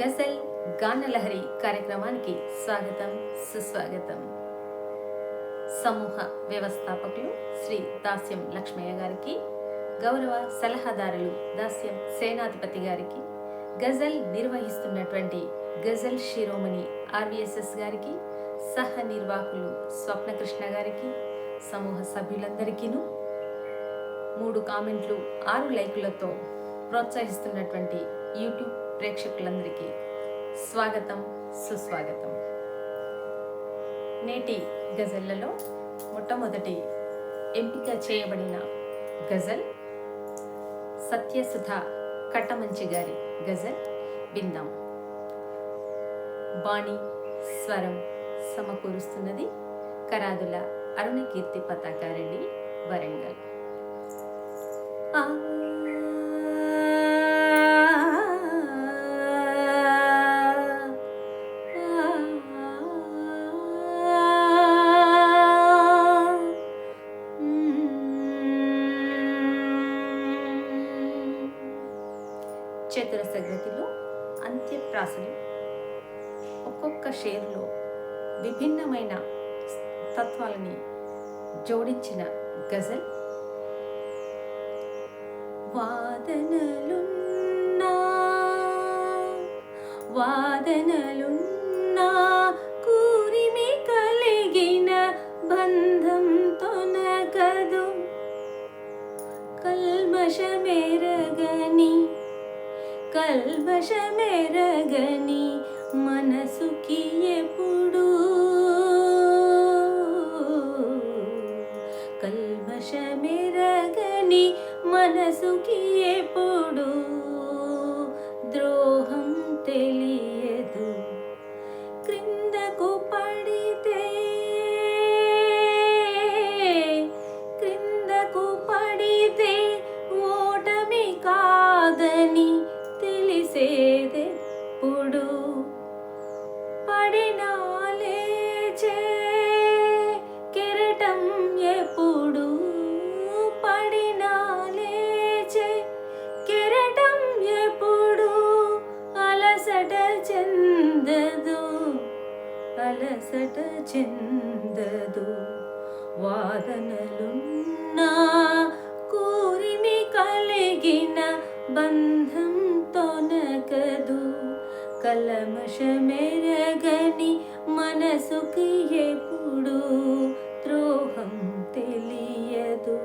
గజల్ గానలహరి కార్యక్రమానికి స్వాగతం సుస్వాగతం. సమూహ వ్యవస్థాపకులు శ్రీ దాస్యం లక్ష్మయ్య గారికి గౌరవ సలహాదారులు దాస్యం సేనాధిపతి గారికి గజల్ నిర్వహిస్తున్నటువంటి గజల్ శిరోమణి ఆర్విఎస్ఎస్ గారికి సహ నిర్వాహకులు స్వప్నకృష్ణ గారికి సమూహ సభ్యులందరికీను మూడు కామెంట్లు ఆరు లైకులతో ప్రోత్సహిస్తున్నటువంటి యూట్యూబ్ ప్రేక్షకులందరికీ స్వాగతం సుస్వాగతం. నేటి గజల్లలో మొట్టమొదటి ఎంపిక చేయబడిన గజల్ సత్యసుధ కట్టమంచి గారి గజల్ విందాం బాణి స్వరం సమకూరుస్తున్నది కరాదుల అరుణకీర్తి పతాకారెడ్డి వరంగల్. ఒక్కొక్క షేర్లో విభిన్నమైన తత్వాలని జోడించిన గజల్. వాదనలున్నా వాదనలున్నా కూరిమి కలిగిన బంధం తొనగదు కల్మషమెరగని కల్మషమెరగని మనసుకి ఎప్పుడు కల్మషమిరగని మనసుకి ఎప్పుడు ద్రోహం తెలి చెందదు. వాదనలున్నా కూరిమి కలిగిన బంధంతో నగదు కలమషమెరగని మనసుకి ఎప్పుడు ద్రోహం తెలియదు.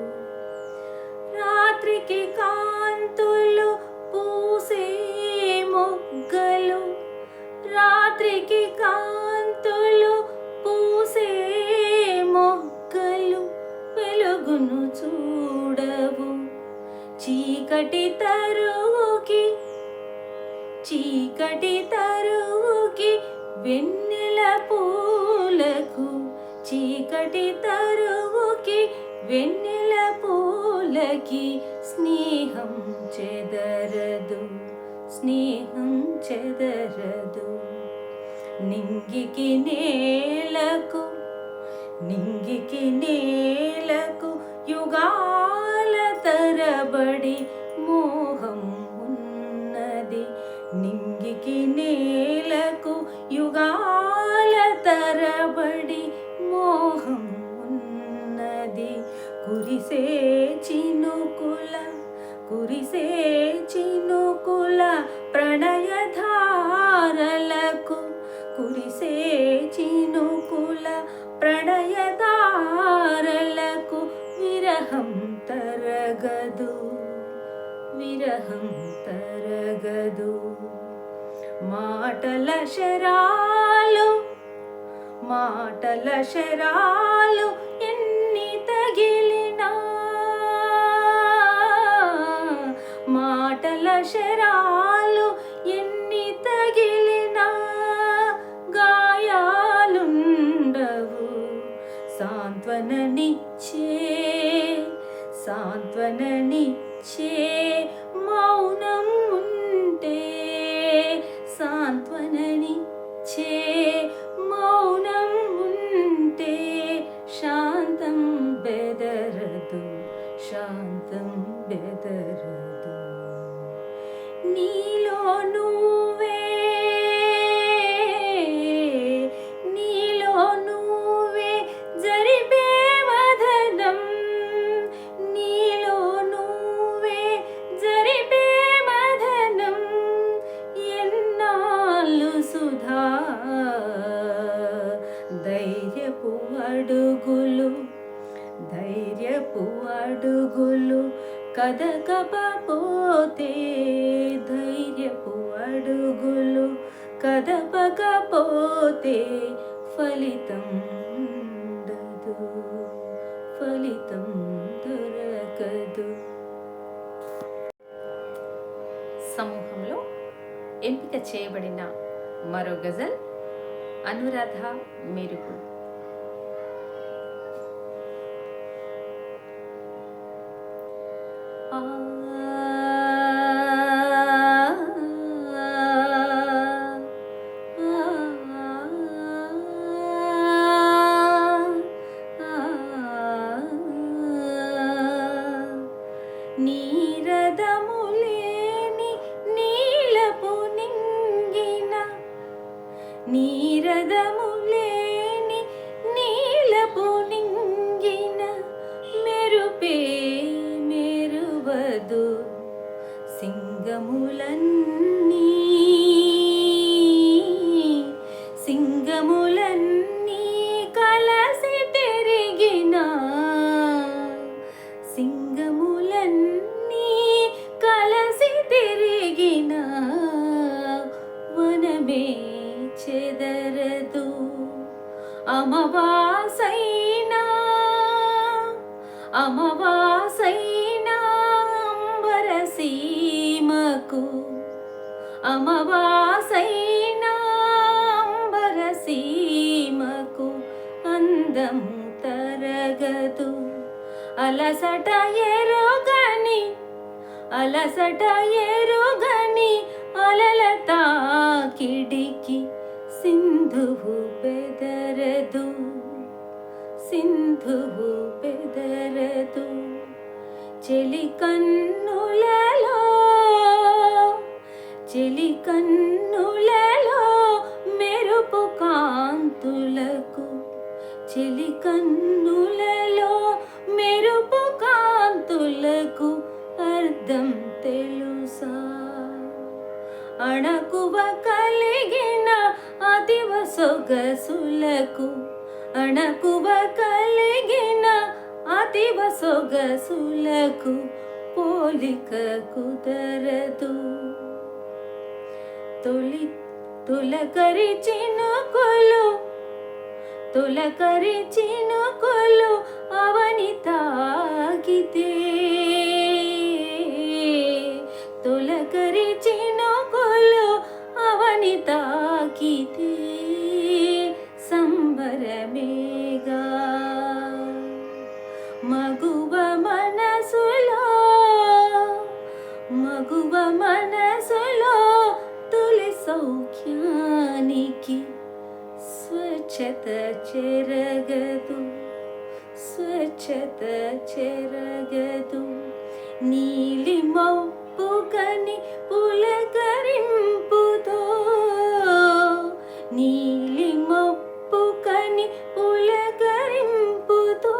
రాత్రికి కాంతులు పూసే మొగ్గలు రాత్రికి కా చూడవు. చీకటి తరువుకి చీకటి తరువుకి వెన్నెల పూలకు చీకటి తరువుకి వెన్నెల పూలకి స్నేహం చెదరదు స్నేహం చెదరదు. నింగికి నేలకు నింగికి నేలకు యుగాల తరబడి మోహం ఉన్నది నింగికి నేలకు యుగాల తరబడి మోహం ఉన్నది కురిసే చినుకుల కురిసే చినుకుల ప్రణయధారలకు కురిసే చినుకుల ప్రణయధార తరగదు విరహం తరగదు. మాటల శరాలు మాటల శరాలు ఎన్ని తగిలినా. మాటల శరాలు ఎన్ని తగిలినా. గాయాలుండవు సాంత్వననిచ్చే సాంత్వననిచ్చే మౌనం ఉంటే సాంత్వననిచ్చే మౌనం ఉంటే శాంతం బెదరదు శాంతం బెదరదు. నీలో నువ్వే ధైర్యపు అడుగులు ధైర్యపు అడుగులు కదకపోతే ధైర్యపు అడుగులు కదపకపోతే ఫలితం ఉండదు ఫలితం దొరకదు. సమూహంలో ఎంపిక చేయబడిన మరో గజల్ అనురాధ మెరుగు తిరిగిన వనమే చెదరదు. అమవాసైనా అమవాసైనా అంబర సీమకు అమవాసైనా అంబర సీమకు అందం తరగదు. అలసట ఎరుగని అలసట ఎరుగని అలల తాకిడికి సింధువు బెదరదు. సింధువు బెదరదు. చెలి సొగసులకు అణకువ కలిగిన అతివ సొగసులకు పోలిక కుదరదు. తొలి తులకరి చినుకులు తులకరి చినుకులు అవని తాగితే సౌఖ్యానికి స్వచ్ఛత చెరగదు స్వచ్ఛత చెరగదు. నీలి మబ్బు కని పులకరింపుతో నీలి మబ్బు కని పులకరింపుతో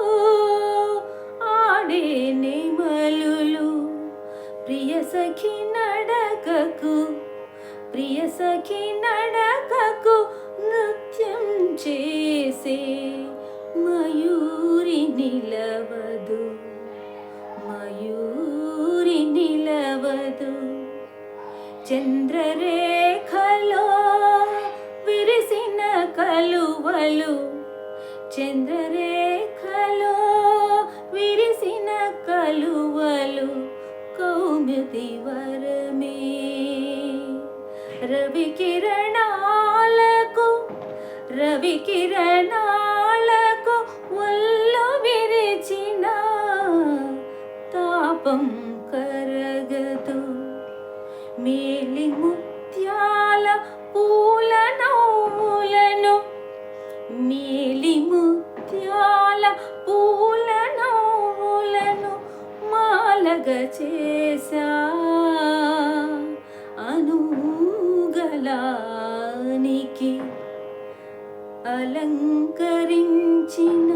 ఆడే నెమలులు ప్రియ సఖి నడకకు ప్రియ సఖి నడకకు నృత్యం చేసే మయూరి నిలవదు. మయూరి నిలవదు. చంద్రరేఖలో విరిసిన కలువలు చంద్రరేఖలో విరిసిన కలువలు కౌముది వరమే. రవి కిరణాలకు రవి అలంకరించిన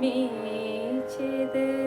মিছে দে